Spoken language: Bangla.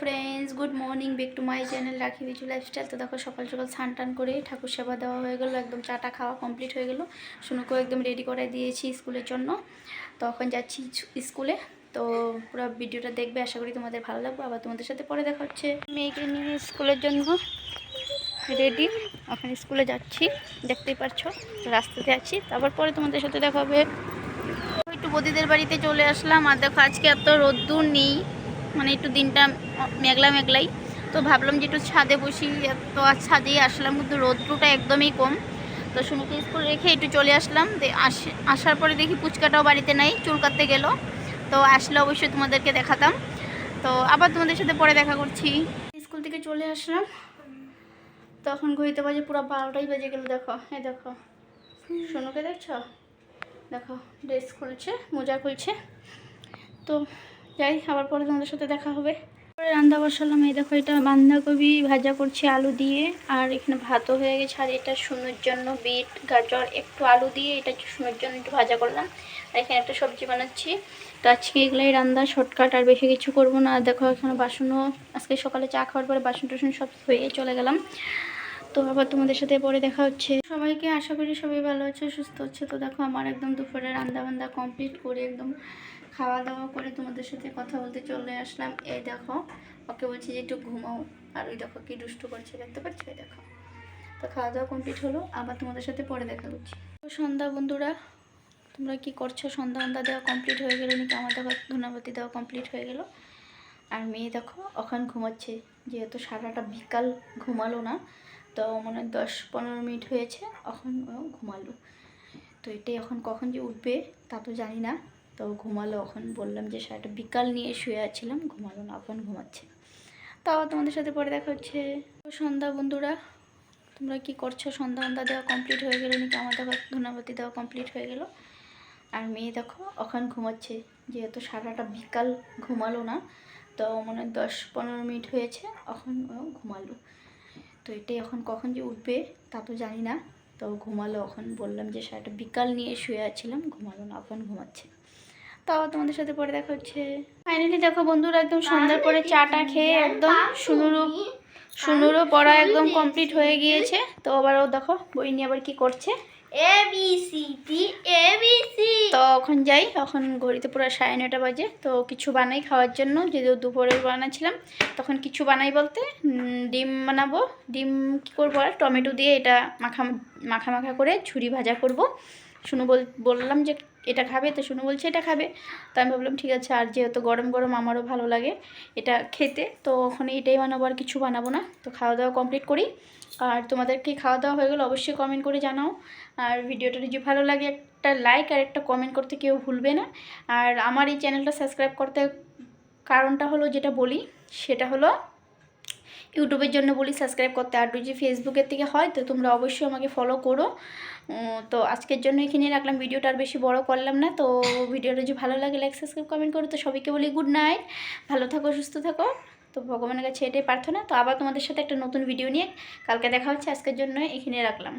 Friends good morning back to my channel Rakhi Bichu lifestyle তো দেখো সকাল সকাল স্নান টান করে ঠাকুর সেবা দেওয়া হয়ে গেলো, একদম চাটা খাওয়া কমপ্লিট হয়ে গেলো। শুনুকেও একদম রেডি করে দিয়েছি স্কুলের জন্য। তো এখন যাচ্ছি স্কুলে। তো পুরো ভিডিওটা দেখবে, আশা করি তোমাদের ভালো লাগবে। আবার তোমাদের সাথে পরে দেখা হচ্ছে। মেয়েকে নিয়ে স্কুলের জন্য রেডি এখন স্কুলে যাচ্ছি, দেখতেই পারছ, রাস্তাতে আছি। তারপর পরে তোমাদের সাথে দেখা হবে। একটু বদিদের বাড়িতে চলে আসলাম। আর দেখো আজকে এত রোদ্দুর নেই। মানে একটু দিনটা মেঘলা মেঘলাই। তো ভাবলাম যে একটু ছাদে বসি, তো আর ছাদেই আসলাম, কিন্তু রোদ্রুটা একদমই কম। তো শুনুকে স্কুল রেখে একটু চলে আসলাম। আসার পরে দেখি পুচকাটাও বাড়িতে নাই, চুল কাটতে গেল। তো আসলে অবশ্যই তোমাদেরকে দেখাতাম। তো আবার তোমাদের সাথে পরে দেখা করছি। স্কুল থেকে চলে আসলাম। তখন ঘড়িতে বাজে পুরো বারোটাই বেজে গেল, দেখো। এই দেখো। সোনুকে দেখছ? দেখো ড্রেস খুলছে, মোজা খুলছে। তো যাই, আবার পরে তোমাদের সাথে দেখা হবে। পরে রান্না বসালাম, এই দেখো এটা বাঁধাকপি ভাজা করছি আলু দিয়ে, আর এখানে ভাতও হয়ে গেছে, আর এটা শুনোর জন্য বিট, গাজর, একটু আলু দিয়ে এটা শুনোর জন্য একটু ভাজা করলাম। আর এখানে একটা সবজি বানাচ্ছি, তো আজকে এগুলাই রান্না, শর্টকাট, আর বেশি কিছু করব না। আর দেখো এখানে বাসনও, আজকে সকালে চা খাওয়ার পরে বাসন টাসন সব ধুয়ে চলে গেলাম। তো আবার তোমাদের সাথে পরে দেখা হচ্ছে। সবাইকে আশা করি সবাই ভালো আছে, সুস্থ হচ্ছে তো দেখো আমার একদম দুপুরে রান্না বান্না কমপ্লিট করে একদম খাওয়া দাওয়া করে তোমাদের সাথে কথা বলতে চলে আসলাম। এই দেখো, ওকে বলছি যে একটু ঘুমাও। আর ওই দেখো কি দুষ্টু করছে, দেখতে পাচ্ছ? এই দেখো। তো খাওয়া দাওয়া কমপ্লিট হলো, আবার তোমাদের সাথে পরে দেখা হচ্ছে তো সন্ধ্যা, বন্ধুরা, তোমরা কি করছ? সন্ধ্যা সন্ধ্যা দেওয়া কমপ্লিট হয়ে গেলো নাকি? আমার দেখো ধন্যবাদী দেওয়া কমপ্লিট হয়ে গেলো। আর মেয়ে দেখো, ওখান ঘুমাচ্ছে। যেহেতু সারাটা বিকাল ঘুমালো না, তো মনে দশ পনেরো মিনিট হয়েছে, এখন ঘুমালো। তো এটাই এখন কখন যে উঠবে, তা তো জানি না। তো ঘুমালো এখন। বললাম যে সারাটা বিকাল নিয়ে শুয়ে আছিলাম, ঘুমালো না, এখন ঘুমাচ্ছে। তাও তোমাদের সাথে পরে দেখা হচ্ছে। সন্ধ্যা বন্ধুরা, তোমরা কি করছ? সন্ধ্যা সন্ধ্যা দেওয়া কমপ্লিট হয়ে গেলো নাকি আমার দেখো ধন্যবাদী দেওয়া কমপ্লিট হয়ে গেলো? আর মেয়ে দেখো ওখান ঘুমাচ্ছে। যেহেতু সারাটা বিকাল ঘুমালো না, তো মনে দশ পনেরো মিনিট হয়েছে, এখন ঘুমালো। তো এটাই এখন কখন যে উঠবে তা তো জানি না। তো ঘুমালো এখন। বললাম যে সারাটা বিকাল নিয়ে শুয়ে আছিলাম, ঘুমালো না, এখন ঘুমাচ্ছে। তাও তোমাদের সাথে পরে দেখা হচ্ছে। ফাইনালি দেখো বন্ধুরা একদম সন্ধ্যার পরে চাটা খেয়ে একদম সুনুরু সুনুরও পড়া একদম কমপ্লিট হয়ে গিয়েছে। তো আবার ও দেখো বই নিয়ে আবার কি করছে। A B C D A B C তো এখন যাই এখন ঘড়িতে পুরো সাড়ে নটা বাজে। তো কিছু বানাই খাওয়ার জন্য যেহেতু দুপুরে বানাচ্ছিলাম তখন কিছু বানাই বলতে ডিম বানাবো। ডিম কী করব আর? টমেটো দিয়ে এটা মাখা মাখা মাখা করে ছুরি ভাজা করব। শুনু বল বললাম যে এটা খাবে? তো শুনু বলছে, এটা খাবে। তো আমি ভাবলাম, ঠিক আছে। আর যেহেতু গরম গরম আমারও ভালো লাগে এটা খেতে, তো ওখানে এটাই বানাবো আর কিছু বানাবো না। তো খাওয়া দাওয়া কমপ্লিট করি। আর তোমাদেরকে খাওয়া দাওয়া হয়ে গেলে অবশ্যই কমেন্ট করে জানাও। আর ভিডিওটা যদি ভালো লাগে, একটা লাইক আর একটা কমেন্ট করতে কেউ ভুলবে না। আর আমার এই চ্যানেলটা সাবস্ক্রাইব করতে কারণটা হলো যেটা বলি, সেটা হলো ইউটিউবের জন্য বলি সাবস্ক্রাইব করতে। আর যদি ফেসবুকের থেকে হয়, তো তোমরা অবশ্যই আমাকে ফলো করো। তো আজকের জন্য এখানে রাখলাম। ভিডিওটা আর বেশি বড় করলাম না, তো ভিডিওটা যদি ভালো লাগে লাইক সাবস্ক্রাইব কমেন্ট করো। তো সবাইকে বলি গুড নাইট ভালো থাকো, সুস্থ থাকো। তো ভগবানের কাছে এটাই প্রার্থনা। তো আবার তোমাদের সাথে একটা নতুন ভিডিও নিয়ে কালকে দেখা হচ্ছে। আজকের জন্য এখানে রাখলাম।